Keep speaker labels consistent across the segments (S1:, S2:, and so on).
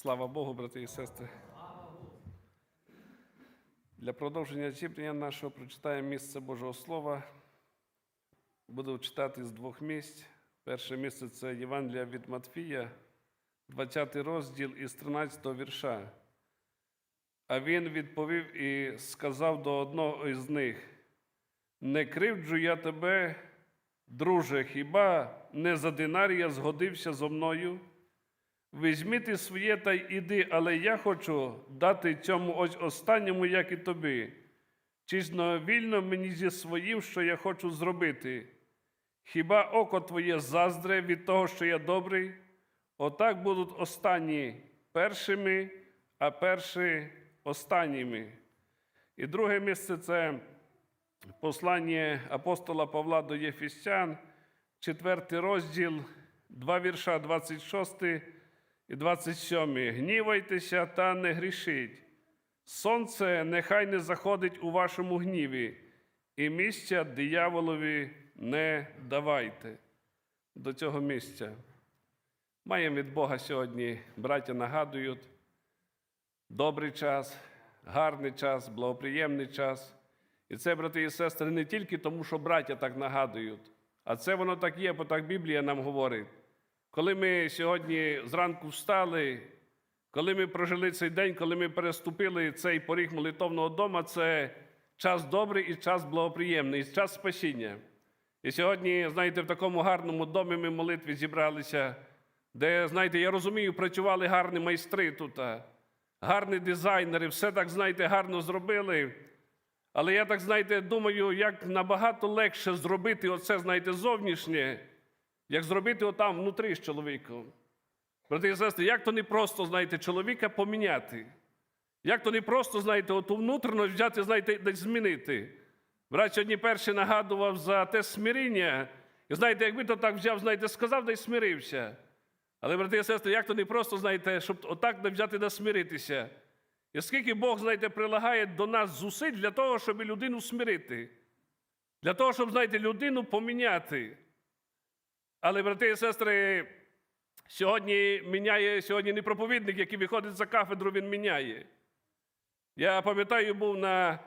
S1: Слава Богу, брати і сестри. Для продовження читання нашого прочитаємо місце Божого Слова. Буду читати з двох місць. Перше місце це Євангелія від Матфія, 20 розділ із 13 вірша. А він відповів і сказав до одного із них: Не кривджу я тебе, друже, хіба не за динарія згодився зо мною? Візьми ти своє та й іди, але я хочу дати цьому ось останньому, як і тобі. Ж вільно мені зі своїм, що я хочу зробити? Хіба око твоє заздре від того, що я добрий? Отак будуть останні першими, а перші останніми. І друге місце це послання апостола Павла до Єфістян, 4 розділ, 2 вірша, 26 і 27. Гнівайтеся та не грішіть. Сонце нехай не заходить у вашому гніві, і місця дияволові не давайте. До цього місця. Маємо від Бога сьогодні, браття нагадують, добрий час, гарний час, благоприємний час. І це, брати і сестри, не тільки тому, що браття так нагадують, а це воно так є, бо так Біблія нам говорить. Коли ми сьогодні зранку встали, коли ми прожили цей день, коли ми переступили цей поріг молитовного дому, це час добрий і час благоприємний, і час спасіння. І сьогодні, знаєте, в такому гарному домі ми молитві зібралися, де, знаєте, я розумію, працювали гарні майстри тут, гарні дизайнери, все так, знаєте, гарно зробили. Але я так, знаєте, думаю, як набагато легше зробити оце, знаєте, зовнішнє, як зробити отам внутрі з чоловіком. Брати і сестри, як то не просто, знаєте, чоловіка поміняти. Як то не просто, знаєте, оту внутрішність взяти, знаєте, десь змінити. Брат сьогодні перший нагадував за те смиріння. І знаєте, якби то так взяв, знаєте, сказав, десь смирився. Але, брати і сестри, як то не просто, знаєте, щоб отак не взяти да смиритися. І скільки Бог, знаєте, прилагає до нас зусиль для того, щоб людину смирити. Для того, щоб, знаєте, людину поміняти. Але, брати і сестри, сьогодні міняє, сьогодні не проповідник, який виходить за кафедру, він міняє. Я пам'ятаю, був на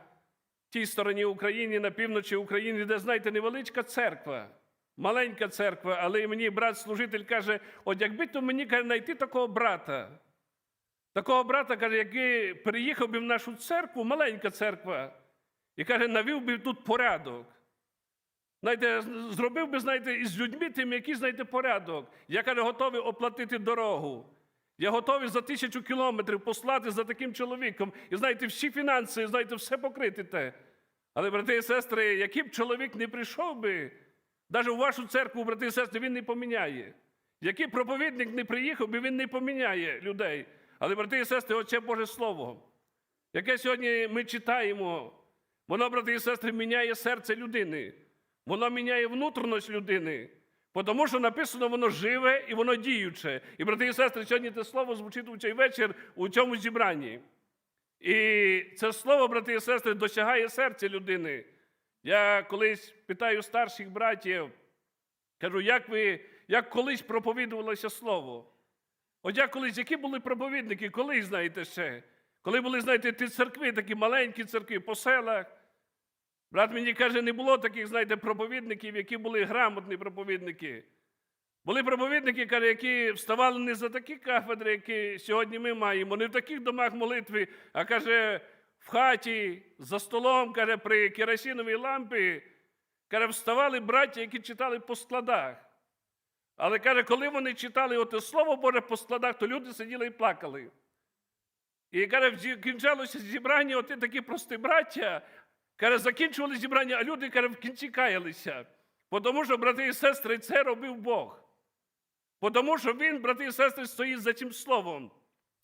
S1: тій стороні України, на півночі України, де, знаєте, невеличка церква, маленька церква, але мені брат-служитель каже: от якби то мені каже, знайти такого брата, такого брата, каже, який приїхав би в нашу церкву, маленька церква, і каже, навів би тут порядок. Знаєте, зробив би, знаєте, із людьми тим, які, знаєте, порядок. Я каже, готовий оплатити дорогу. Я готовий за тисячу кілометрів послати за таким чоловіком. І знаєте, всі фінанси, знаєте, все покрити те. Але, брати і сестри, який б чоловік не прийшов би, навіть у вашу церкву, брати і сестри, він не поміняє. Який проповідник не приїхав би, він не поміняє людей. Але, брати і сестри, оце Боже Слово, яке сьогодні ми читаємо, воно, брати і сестри, міняє серце людини. Воно міняє внутрішність людини. Тому що написано, воно живе і воно діюче. І, брати і сестри, сьогодні це слово звучить у цей вечір у цьому зібранні. І це слово, брати і сестри, досягає серця людини. Я колись питаю старших братів, кажу, як ви, як колись проповідувалося слово? От як колись, які були проповідники, колись, знаєте ще? Коли були, знаєте, ті церкви, такі маленькі церкви по селах. Брат мені каже, не було таких, знаєте, проповідників, які були грамотні проповідники. Були проповідники, каже, які вставали не за такі кафедри, які сьогодні ми маємо, не в таких домах молитви, а каже, в хаті, за столом, каже, при керосиновій лампі, каже, вставали браття, які читали по складах. Але каже, коли вони читали оте Слово Боже по складах, то люди сиділи і плакали. І каже, кінчалося зібрання, оті такі прості браття, Каже, закінчували зібрання, а люди каже, в кінці каялися. Тому що, брати і сестри, це робив Бог. Тому що Він, брати і сестри, стоїть за цим словом.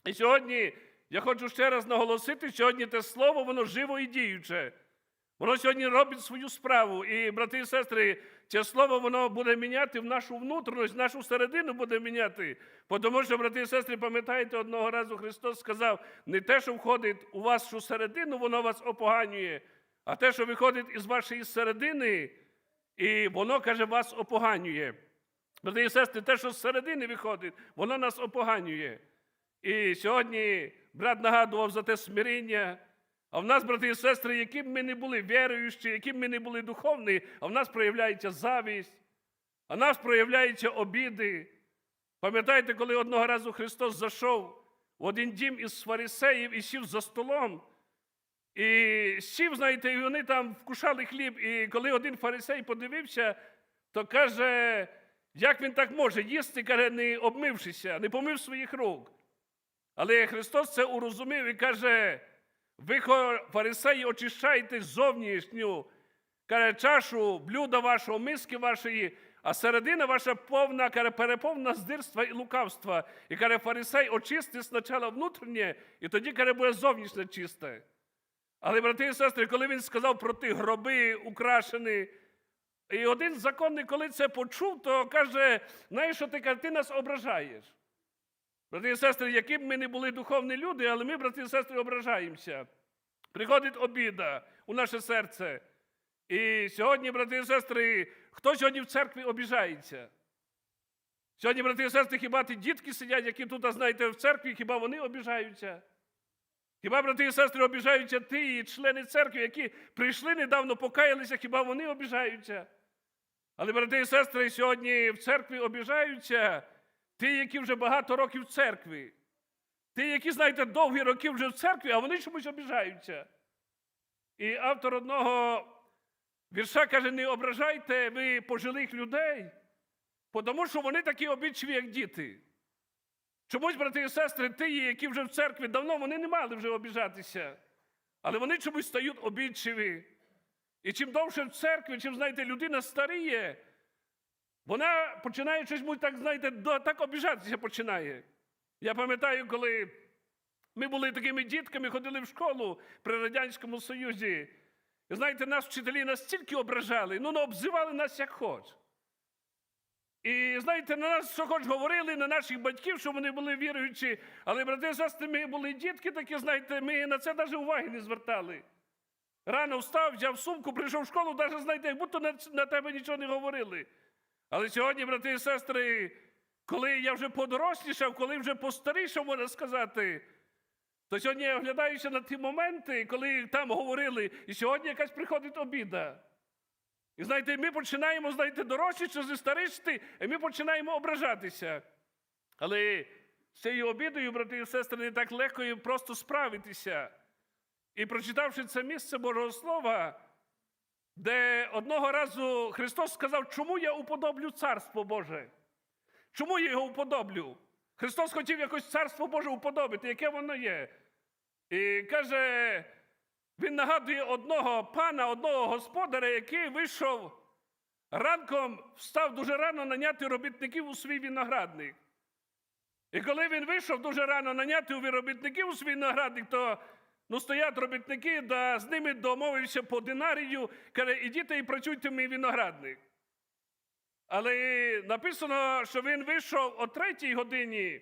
S1: І сьогодні я хочу ще раз наголосити, сьогодні те слово, воно живо і діюче. Воно сьогодні робить свою справу. І, брати і сестри, це слово воно буде міняти в нашу внутрішність, нашу середину буде міняти. Тому що, брати і сестри, пам'ятаєте, одного разу Христос сказав, не те, що входить у вашу середину, воно вас опоганює. А те, що виходить із вашої середини, і воно, каже, вас опоганює. Брати і сестри, те, що з середини виходить, воно нас опоганює. І сьогодні брат нагадував за те смирення. А в нас, брати і сестри, які б ми не були віруючі, які б ми не були духовні, а в нас проявляється завість, а в нас проявляються обіди. Пам'ятаєте, коли одного разу Христос зайшов в один дім із фарисеїв і сів за столом, і сів, знаєте, і вони там вкушали хліб. І коли один фарисей подивився, то каже, як він так може їсти, каже, не обмившися, не помив своїх рук. Але Христос це урозумів і каже: ви, фарисеї, очищаєте зовнішню каже, чашу блюда вашого, миски вашої, а середина ваша повна, каже, переповна здирства і лукавства. І каже, фарисей очисти спочатку внутрішнє, і тоді каже, буде зовнішнє чисте. Але, брати і сестри, коли він сказав про ті гроби украшені, і один законний, коли це почув, то каже, знаєш, що ти ти нас ображаєш. Брати і сестри, які б ми не були духовні люди, але ми, брати і сестри, ображаємося. Приходить обіда у наше серце. І сьогодні, брати і сестри, хто сьогодні в церкві обіжається? Сьогодні, брати і сестри, хіба ті дітки сидять, які тут, знаєте, в церкві, хіба вони обіжаються? Хіба, брати і сестри, обіжаються ті члени церкви, які прийшли недавно, покаялися, хіба вони обіжаються? Але, брати і сестри, сьогодні в церкві обіжаються ті, які вже багато років в церкві. Ті, які, знаєте, довгі роки вже в церкві, а вони чомусь обіжаються. І автор одного вірша каже: не ображайте ви пожилих людей, тому що вони такі обідчиві, як діти. Чомусь, брати і сестри, ті, які вже в церкві давно вони не мали вже обіжатися, але вони чомусь стають обідчиві. І чим довше в церкві, чим, знаєте, людина старіє, вона починає щось, так, знаєте, так обіжатися починає. Я пам'ятаю, коли ми були такими дітками, ходили в школу при Радянському Союзі. І знаєте, нас вчителі настільки ображали, ну, ну обзивали нас як хоч. І знаєте, на нас що хоч говорили, на наших батьків, що вони були віруючі, але брати і сестри, ми були дітки такі, знаєте, ми на це навіть уваги не звертали. Рано встав, взяв сумку, прийшов в школу, навіть знаєте, як будто на, на тебе нічого не говорили. Але сьогодні, брати і сестри, коли я вже подорослішав, коли вже постарішав, можна сказати, то сьогодні я оглядаюся на ті моменти, коли там говорили, і сьогодні якась приходить обіда. І знаєте, ми починаємо, знаєте, доросліше, зі старішти, і ми починаємо ображатися. Але з цією обідою, брати і сестри, не так легко і просто справитися. І прочитавши це місце Божого Слова, де одного разу Христос сказав, чому я уподоблю Царство Боже? Чому я його уподоблю? Христос хотів якось Царство Боже уподобити, яке воно є. І каже, він нагадує одного пана, одного господаря, який вийшов ранком, встав дуже рано наняти робітників у свій виноградник. І коли він вийшов дуже рано наняти у робітників у свій виноградник, то ну, стоять робітники, да з ними домовився по динарію, каже, ідіть і працюйте мій виноградник. Але написано, що він вийшов о третій годині,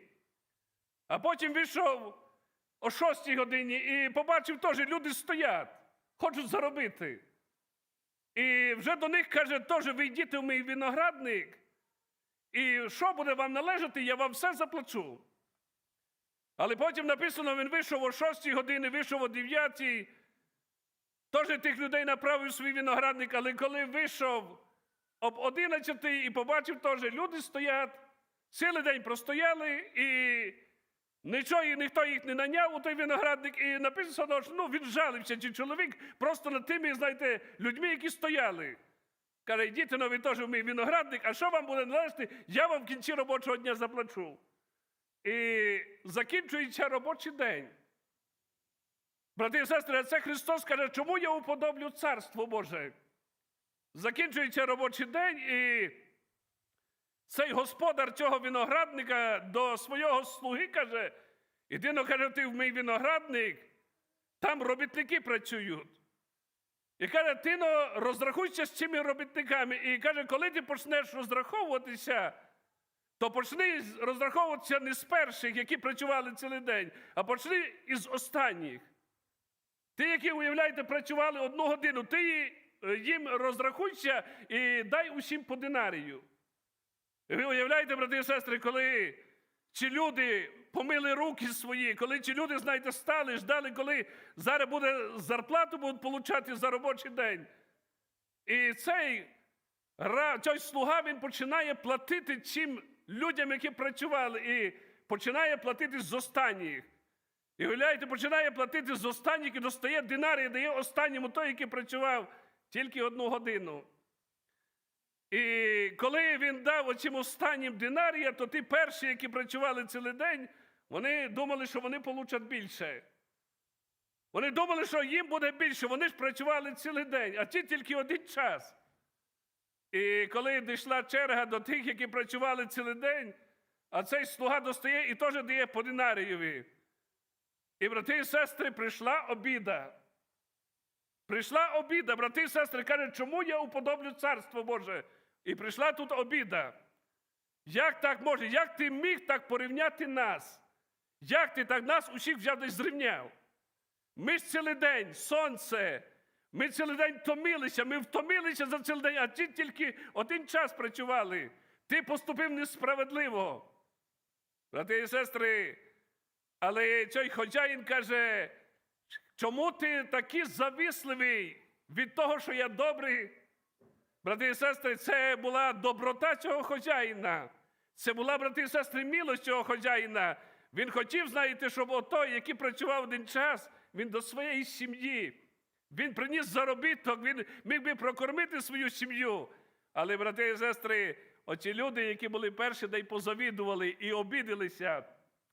S1: а потім вийшов о шостій годині і побачив теж, люди стоять, хочуть заробити. І вже до них каже, теж ви йдіть в мій виноградник, і що буде вам належати, я вам все заплачу. Але потім написано, він вийшов о шостій годині, вийшов о дев'ятій, теж тих людей направив свій виноградник, але коли вийшов об 11 і побачив теж, люди стоять, цілий день простояли, і нічого, ніхто їх не наняв у той виноградник. І написано, що ну, він жалився, чи чоловік просто над тими, знаєте, людьми, які стояли. Каже, йдіть на ви теж в мій виноградник, а що вам буде належати, я вам в кінці робочого дня заплачу. І закінчується робочий день. Брати і сестри, а це Христос каже, чому я уподоблю Царство Боже? Закінчується робочий день, і цей господар цього виноградника до свого слуги каже: іди ну, каже, ти в мій виноградник, там робітники працюють. І каже, ти ну, розрахуйся з цими робітниками. І каже, коли ти почнеш розраховуватися, то почни розраховуватися не з перших, які працювали цілий день, а почни із останніх. Ті, які, уявляєте, працювали одну годину, ти е, їм розрахуйся і дай усім по динарію. І ви уявляєте, брати і сестри, коли ці люди помили руки свої, коли ці люди, знаєте, стали, ждали, коли зараз буде зарплату будуть получати за робочий день. І цей, цей слуга він починає платити цим людям, які працювали, і починає платити з останніх. І уявляєте, починає платити з останніх і достає динар і дає останньому той, який працював тільки одну годину. І коли він дав оцим останнім динарія, то ті перші, які працювали цілий день, вони думали, що вони получать більше. Вони думали, що їм буде більше. Вони ж працювали цілий день, а ті тільки один час. І коли дійшла черга до тих, які працювали цілий день, а цей слуга достає і теж дає по динарієві. І брати і сестри, прийшла обіда. Прийшла обіда, брати і сестри, кажуть, чому я уподоблю царство Боже? І прийшла тут обіда. Як так може? Як ти міг так порівняти нас? Як ти так нас усіх взяв десь зрівняв? Ми ж цілий день, сонце, ми цілий день томилися, ми втомилися за цілий день, а ті тільки один час працювали. Ти поступив несправедливо. Брати і сестри, але цей хазяїн каже, чому ти такий завісливий від того, що я добрий? Брати і сестри, це була доброта цього хазяїна. Це була, брати і сестри, милость цього хазяїна. Він хотів, знаєте, щоб отой, який працював один час, він до своєї сім'ї. Він приніс заробіток, він міг би прокормити свою сім'ю. Але, брати і сестри, оці люди, які були перші, де й позавідували і обідалися.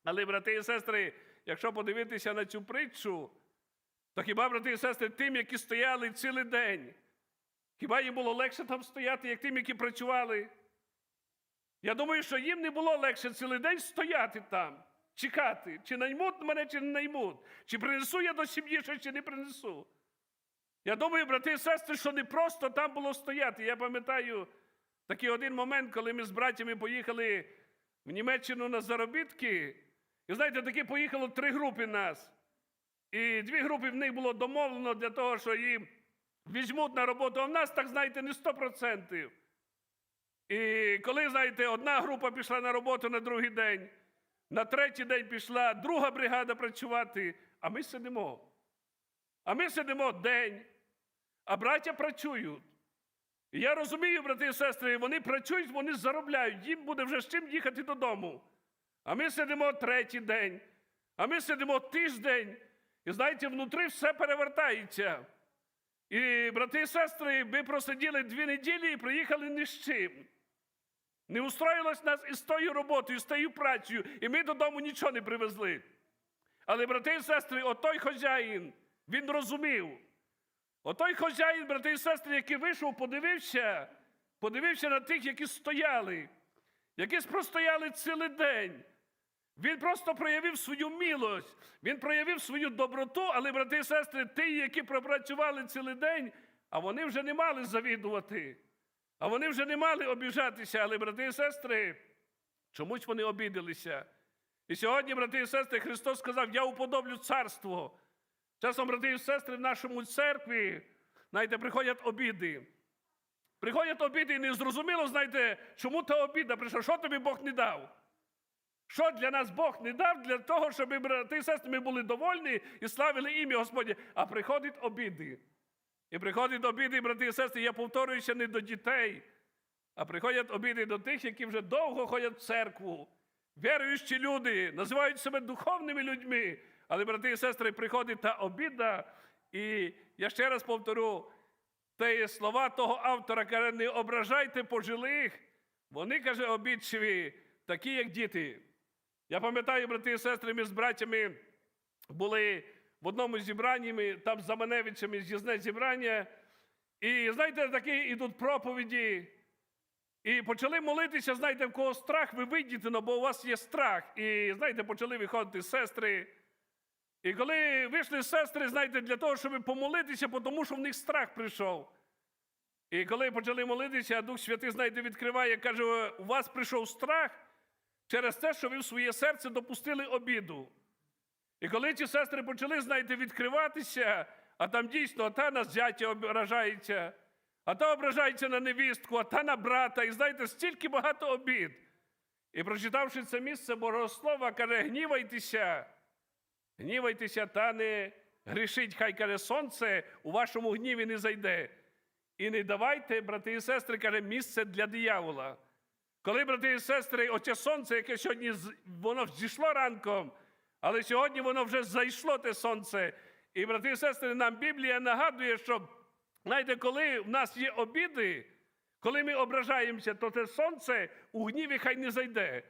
S1: Але, брати і сестри, якщо подивитися на цю притчу, то хіба, брати і сестри, тим, які стояли цілий день, хіба їм було легше там стояти, як тим, які працювали? Я думаю, що їм не було легше цілий день стояти там, чекати, чи наймуть мене, чи не наймуть, чи принесу я до сім'ї, щось, чи не принесу. Я думаю, брати і сестри, що не просто там було стояти. Я пам'ятаю такий один момент, коли ми з братями поїхали в Німеччину на заробітки. І знаєте, таки поїхало три групи нас. І дві групи в них було домовлено для того, що їм візьмуть на роботу, а в нас, так знаєте, не 100%. І коли, знаєте, одна група пішла на роботу на другий день, на третій день пішла друга бригада працювати, а ми сидимо. А ми сидимо день, а браття працюють. І я розумію, брати і сестри, вони працюють, вони заробляють, їм буде вже з чим їхати додому. А ми сидимо третій день, а ми сидимо тиждень, і знаєте, внутрі все перевертається. І, брати і сестри, ми просиділи дві неділі і приїхали ні з чим. Не устроїлось нас із тою роботою, з тою працею, і ми додому нічого не привезли. Але, брати і сестри, отой хазяїн, він розумів. Отой хазяїн, брати і сестри, який вийшов, подивився, подивився на тих, які стояли, які простояли цілий день. Він просто проявив свою милость, він проявив свою доброту, але, брати і сестри, ті, які пропрацювали цілий день, а вони вже не мали завідувати, а вони вже не мали обіжатися, але, брати і сестри, чомусь вони обідалися. І сьогодні, брати і сестри, Христос сказав: Я уподоблю царство. Часом, брати і сестри, в нашому церкві, знаєте, приходять обіди. Приходять обіди і не зрозуміло, знаєте, чому та обіда прийшла, що тобі Бог не дав. Що для нас Бог не дав для того, щоб ми, брати і сестри, ми були довольні і славили ім'я Господнє. А приходять обіди. І приходять обіди, брати і сестри, я повторююся не до дітей, а приходять обіди до тих, які вже довго ходять в церкву. Віруючі люди називають себе духовними людьми. Але, брати і сестри, приходить та обіда. І я ще раз повторю, те слова того автора каже, не ображайте пожилих. Вони, каже, обідчиві, такі, як діти. Я пам'ятаю, брати і сестри, ми з братями були в одному зібранні, ми там з Заманевичами з'їзне зібрання. І знаєте, такі йдуть проповіді. І почали молитися, знаєте, в кого страх, ви вийдете, ну, бо у вас є страх. І знаєте, почали виходити сестри. І коли вийшли сестри, знаєте, для того, щоб помолитися, тому що в них страх прийшов. І коли почали молитися, Дух Святий, знаєте, відкриває, каже, у вас прийшов страх через те, що ви в своє серце допустили обіду. І коли ці сестри почали, знаєте, відкриватися, а там дійсно та на зятя ображається, а та ображається на невістку, а та на брата, і знаєте, стільки багато обід. І прочитавши це місце Божого Слова, каже, гнівайтеся, гнівайтеся та не грішіть, хай каже, сонце у вашому гніві не зайде. І не давайте, брати і сестри, каже, місце для диявола. Коли, брати і сестри, оце сонце, яке сьогодні воно зійшло ранком, але сьогодні воно вже зайшло те сонце. І, брати і сестри, нам Біблія нагадує, що знаєте, коли в нас є обіди, коли ми ображаємося, то те сонце у гніві хай не зайде.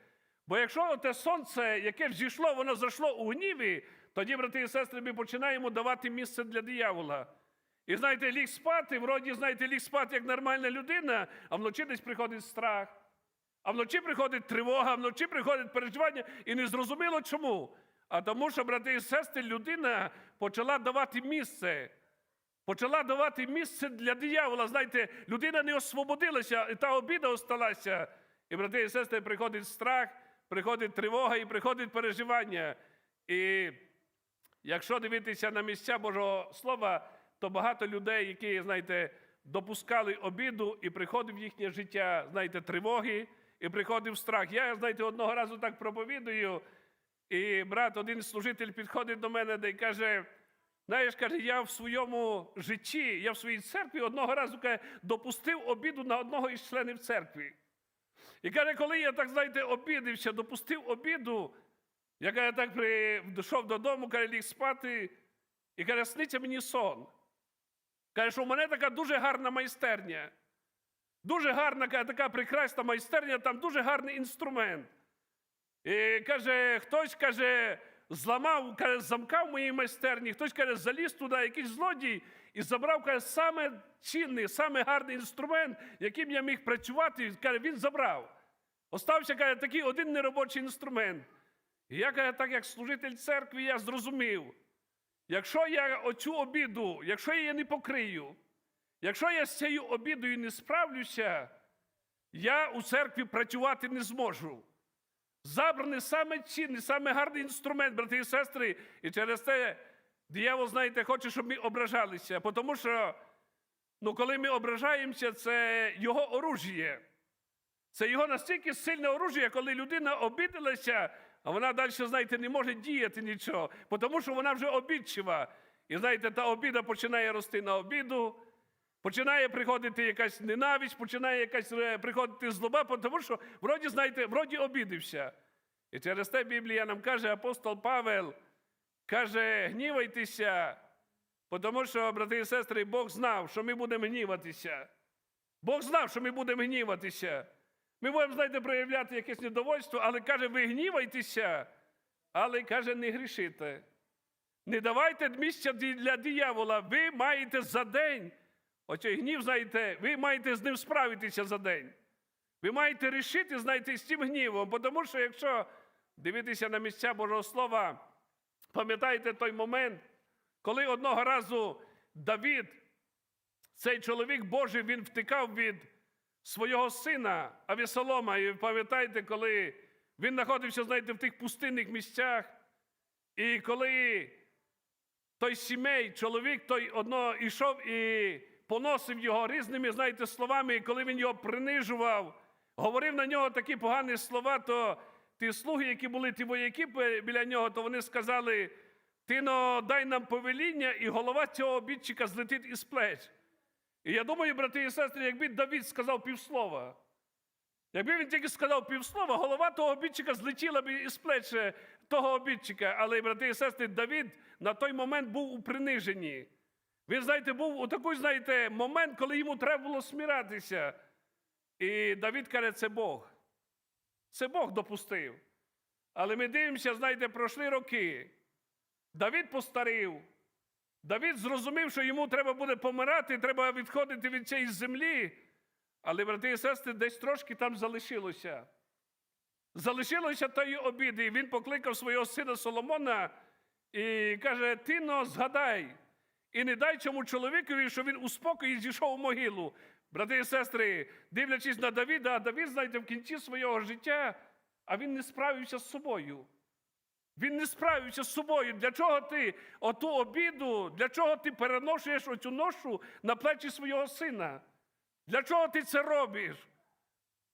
S1: Бо якщо те сонце, яке взійшло, воно зайшло у гніві, тоді, брати і сестри, ми починаємо давати місце для диявола. І знаєте, ліг спати, вроді, знаєте, ліг спати як нормальна людина, а вночі десь приходить страх. А вночі приходить тривога, а вночі приходить переживання, і не зрозуміло чому. А тому, що, брати і сестри, людина почала давати місце. Почала давати місце для диявола. Знаєте, людина не освободилася, і та обіда осталася. І, брати і сестри, приходить страх, приходить тривога і приходить переживання. І якщо дивитися на місця Божого Слова, то багато людей, які, знаєте, допускали обіду, і приходив в їхнє життя, знаєте, тривоги, і приходив страх. Я, знаєте, одного разу так проповідую, і брат, один служитель підходить до мене й каже: знаєш, каже, я в своєму житті, я в своїй церкві одного разу каже, допустив обіду на одного із членів церкви. І каже, коли я так, знаєте, обідився, допустив обіду, я каже, так прийшов додому, каже, ліг спати, і каже, сниться мені сон. Каже, що в мене така дуже гарна майстерня. Дуже гарна, така прекрасна майстерня, там дуже гарний інструмент. І каже, хтось каже, зламав каже, замка в моїй майстерні, хтось каже, заліз туди, якийсь злодій, і забрав каже, саме цінний, саме гарний інструмент, яким я міг працювати. Каже, він забрав. Остався каже, такий один неробочий інструмент. І я каже, так як служитель церкви, я зрозумів, якщо я оцю обіду, якщо я її не покрию, якщо я з цією обідою не справлюся, я у церкві працювати не зможу. Забраний саме цінний, саме гарний інструмент, брати і сестри. І через те диявол, знаєте, хоче, щоб ми ображалися. Тому що, ну, коли ми ображаємося, це його оружіє. Це його настільки сильне оружіє, коли людина обідалася, а вона далі, знаєте, не може діяти нічого, тому що вона вже обідчива. І знаєте, та обіда починає рости на обіду, починає приходити якась ненависть, починає якась е, приходити злоба, тому що вроді, знаєте, вроді обідився. І через те Біблія нам каже, апостол Павел каже, гнівайтеся, тому що, брати і сестри, Бог знав, що ми будемо гніватися. Бог знав, що ми будемо гніватися. Ми будемо, знаєте, проявляти якесь недовольство, але каже, ви гнівайтеся, але каже, не грішите. Не давайте місця для диявола. Ви маєте за день. Оцей гнів, знаєте, ви маєте з ним справитися за день. Ви маєте рішити, знаєте, з цим гнівом. Тому що якщо дивитися на місця Божого Слова, пам'ятаєте той момент, коли одного разу Давід, цей чоловік Божий, він втикав від свого сина Авісолома. І пам'ятаєте, коли він знаходився, знаєте, в тих пустинних місцях, і коли той сімей, чоловік, той одно йшов і поносив його різними, знаєте, словами, і коли він його принижував, говорив на нього такі погані слова, то ті слуги, які були ті вояки біля нього, то вони сказали: ти но дай нам повеління, і голова цього обідчика злетить із плеч. І я думаю, брати і сестри, якби Давид сказав півслова, якби він тільки сказав півслова, голова того обідчика злетіла б із плеч е, того обідчика. Але, брати і сестри, Давид на той момент був у приниженні. Він, знаєте, був у такий, знаєте, момент, коли йому треба було сміратися. І Давид каже, це Бог. Це Бог допустив. Але ми дивимося, знаєте, пройшли роки. Давид постарів. Давид зрозумів, що йому треба буде помирати, треба відходити від цієї землі. Але, брати і сестри, десь трошки там залишилося. Залишилося тої обіди. І він покликав свого сина Соломона і каже: Ти но згадай, і не дай цьому чоловікові, що він у спокої зійшов у могилу. Брати і сестри, дивлячись на Давіда, а Давід, знаєте, в кінці свого життя, а він не справився з собою. Він не справився з собою. Для чого ти оту обіду, для чого ти переношуєш оцю ношу на плечі свого сина? Для чого ти це робиш?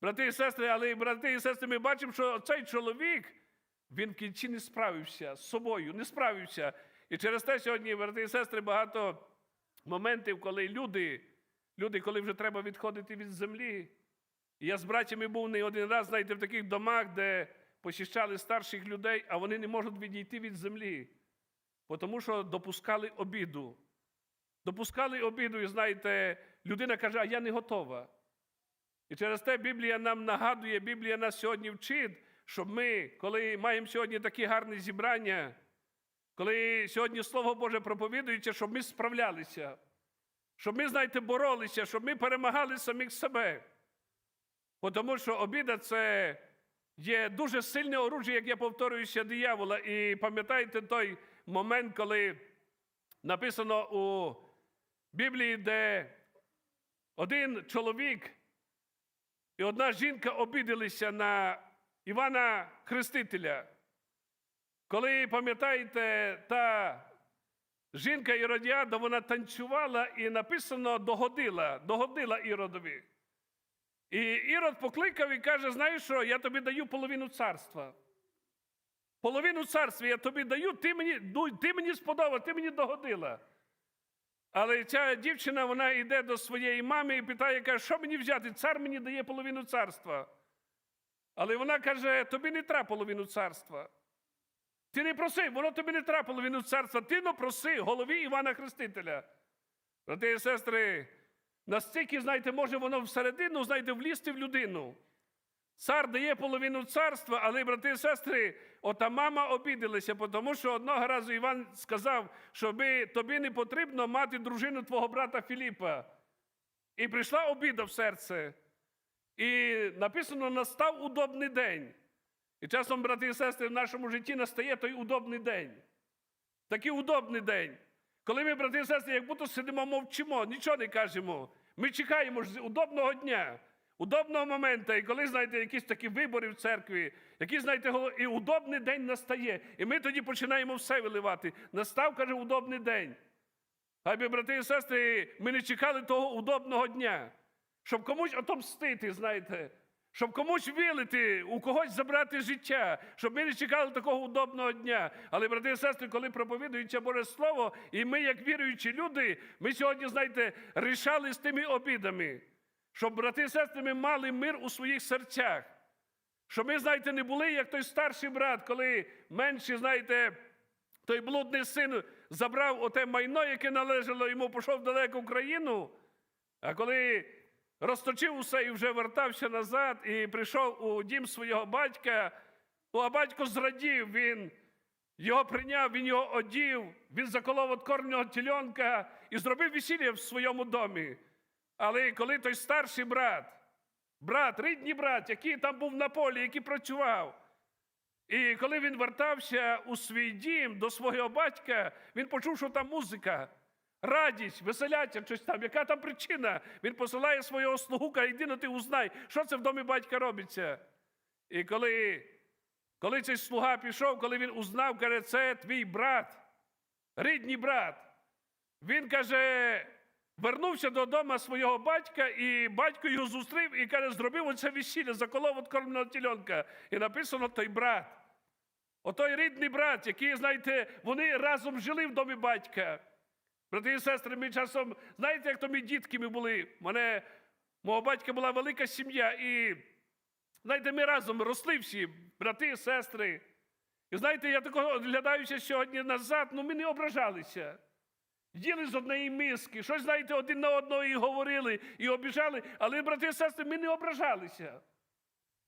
S1: Брати і сестри, але брати і сестри, ми бачимо, що цей чоловік, він в кінці не справився з собою, не справився. І через те сьогодні, брати і сестри, багато моментів, коли люди, люди, коли вже треба відходити від землі. І я з братями був не один раз, знаєте, в таких домах, де посіщали старших людей, а вони не можуть відійти від землі, тому що допускали обіду. Допускали обіду, і знаєте, людина каже, а я не готова. І через те Біблія нам нагадує, Біблія нас сьогодні вчить, щоб ми, коли маємо сьогодні такі гарні зібрання, коли сьогодні Слово Боже проповідується, щоб ми справлялися, щоб ми, знаєте, боролися, щоб ми перемагали самих себе. Тому що обіда це є дуже сильне оружие, як я повторююся, диявола. І пам'ятаєте той момент, коли написано у Біблії, де один чоловік і одна жінка обідалися на Івана Хрестителя. Коли, пам'ятаєте, та жінка Іродіада, вона танцювала і написано догодила, догодила Іродові. І Ірод покликав і каже: знаєш що, я тобі даю половину царства. Половину царства я тобі даю, ти мені, ну, ти мені сподобав, ти мені догодила. Але ця дівчина вона йде до своєї мами і питає, каже, що мені взяти? Цар мені дає половину царства. Але вона каже: тобі не треба половину царства. Ти не проси, воно тобі не треба половину царства. Ти но проси голові Івана Хрестителя. Брати і сестри, настільки, знаєте, може воно всередину, знаєте, влізти в людину. Цар дає половину царства, але, брати і сестри, ота мама обідалася, тому що одного разу Іван сказав, щоби тобі не потрібно мати дружину твого брата Філіпа. І прийшла обіда в серце. І написано, настав удобний день. І часом, брати і сестри, в нашому житті настає той удобний день. Такий удобний день. Коли ми, брати і сестри, як будто сидимо, мовчимо, нічого не кажемо. Ми чекаємо ж удобного дня, удобного моменту. І коли, знаєте, якісь такі вибори в церкві, які, знаєте, і удобний день настає. І ми тоді починаємо все виливати. Настав, каже, удобний день. Хай брати і сестри, ми не чекали того удобного дня, щоб комусь отомстити, знаєте, щоб комусь вилити, у когось забрати життя, щоб ми не чекали такого удобного дня. Але, брати і сестри, коли проповідується Боже Слово, і ми, як віруючі люди, ми сьогодні, знаєте, рішали з тими обідами, щоб брати і сестри, ми мали мир у своїх серцях. Щоб ми, знаєте, не були, як той старший брат, коли менший, знаєте, той блудний син забрав оте майно, яке належало йому, пішов далеко в країну. А коли розточив усе і вже вертався назад, і прийшов у дім свого батька, ну, а батько зрадів, він його прийняв, він його одів, він заколов от корнього тільонка і зробив весілля в своєму домі. Але коли той старший брат, брат, рідний брат, який там був на полі, який працював, і коли він вертався у свій дім до свого батька, він почув, що там музика, радість, веселяться, щось там. Яка там причина? Він посилає свого слугу, каже, йди на ти узнай, що це в домі батька робиться. І коли, коли цей слуга пішов, коли він узнав, каже, це твій брат, рідний брат. Він каже, вернувся додому свого батька, і батько його зустрів і каже, зробив оце весілля, заколов от кормленого тіленка. І написано той брат. Отой рідний брат, який, знаєте, вони разом жили в домі батька. Брати і сестри, ми часом, знаєте, як то ми дітками були. Мене, мого батька була велика сім'я, і знаєте, ми разом росли всі, брати і сестри. І знаєте, я такого оглядаючи сьогодні назад, ну ми не ображалися. Їли з однієї миски, щось, знаєте, один на одного і говорили, і обіжали, але, брати і сестри, ми не ображалися.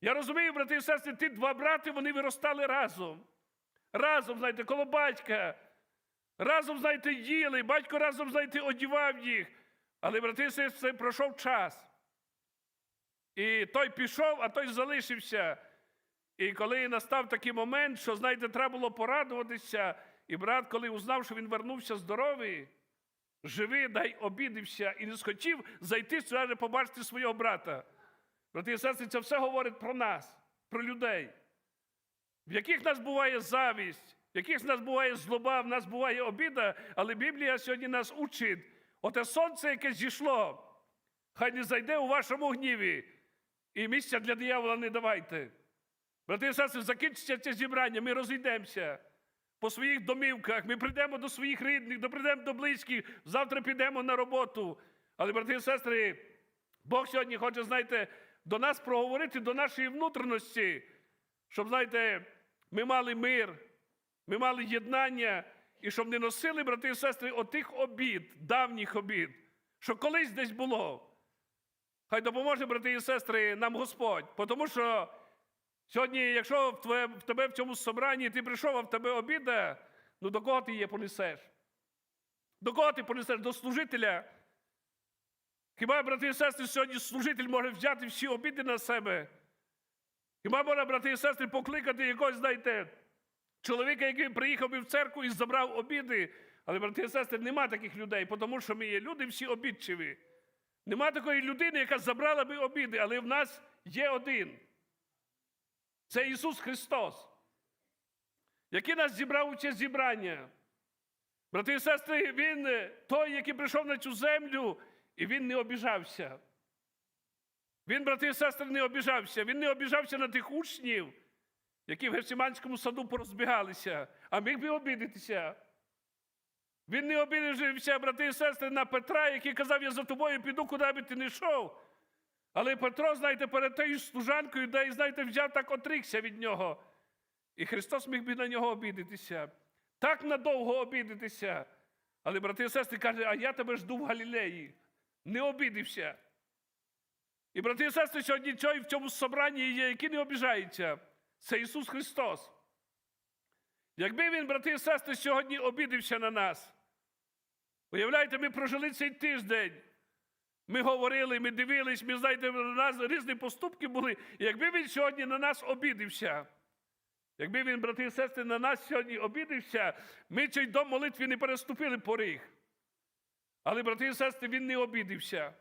S1: Я розумію, брати і сестри, ті два брати, вони виростали разом. Разом, знаєте, коло батька. Разом, знаєте, їли, батько разом, знаєте, одівав їх. Але, брати і сестри, пройшов час. І той пішов, а той залишився. І коли настав такий момент, що, знаєте, треба було порадуватися, і брат, коли узнав, що він вернувся здоровий, живий, дай обідився і не схотів зайти сюди побачити свого брата. Брати і сестри, це все говорить про нас, про людей, в яких нас буває завість, в яких нас буває злоба, в нас буває обіда, але Біблія сьогодні нас учить. Оте сонце, яке зійшло, хай не зайде у вашому гніві. І місця для диявола не давайте. Брати і сестри, закінчиться це зібрання, ми розійдемося по своїх домівках, ми прийдемо до своїх рідних, до- прийдемо до близьких, завтра підемо на роботу. Але, брати і сестри, Бог сьогодні хоче, знаєте, до нас проговорити, до нашої внутрішності, щоб, знаєте, ми мали мир, ми мали єднання, і щоб не носили, брати і сестри, отих обід, давніх обід, що колись десь було. Хай допоможе, брати і сестри, нам Господь. Тому що сьогодні, якщо в, твоє, в тебе в цьому собранні ти прийшов, а в тебе обіда, ну до кого ти її понесеш? До кого ти понесеш? До служителя. Хіба, брати і сестри, сьогодні служитель може взяти всі обіди на себе? Хіба може, брати і сестри, покликати якогось, знаєте, чоловіка, який приїхав би в церкву і забрав обіди? Але, брати і сестри, нема таких людей, тому що ми є люди всі обідчиві. Нема такої людини, яка забрала би обіди, але в нас є один. Це Ісус Христос, який нас зібрав у це зібрання. Брати і сестри, Він е, той, який прийшов на цю землю, і Він не обіжався. Він, брати і сестри, не обіжався. Він не обіжався на тих учнів, які в Герсиманському саду порозбігалися, а міг би обідатися. Він не обідався, брати і сестри, на Петра, який казав, я за тобою піду, куди би ти не йшов. Але Петро, знаєте, перед тією служанкою, де, знаєте, взяв так отрікся від нього. І Христос міг би на нього обідатися. Так надовго обідатися. Але, брати і сестри, каже, а я тебе жду в Галілеї. Не обідився. І брати і сестри, сьогодні в цьому собранні є, які не обіжаються. Це Ісус Христос. Якби Він, брати і сестри, сьогодні обідився на нас. Уявляєте, ми прожили цей тиждень. Ми говорили, ми дивились, ми знаєте, у нас різні поступки були. Якби він сьогодні на нас обідився, якби він, брати і сестри, на нас сьогодні обідився, ми цей дом молитви не переступили поріг. Але, брати і сестри, він не обідився.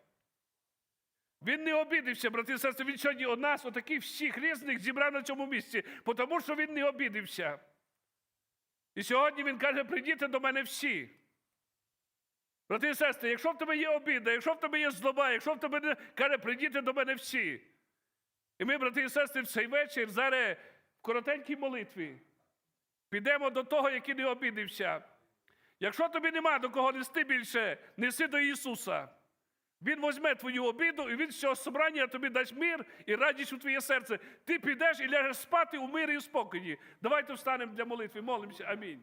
S1: Він не обідився, брати і сестри, він сьогодні у нас, отаких всіх різних, зібрав на цьому місці, тому що він не обідився. І сьогодні він каже: прийдіть до мене всі. Брати і сестри, якщо в тебе є обіда, якщо в тебе є злоба, якщо в тебе не каже, прийдіть до мене всі. І ми, брати і сестри, в цей вечір зараз в коротенькій молитві підемо до того, який не обідився. Якщо тобі нема до кого нести більше, неси до Ісуса. Він візьме твою обіду, і він з цього собрання тобі дасть мир і радість у твоє серце. Ти підеш і ляжеш спати у мирі і спокої. Давайте встанемо для молитви, молимося. Амінь.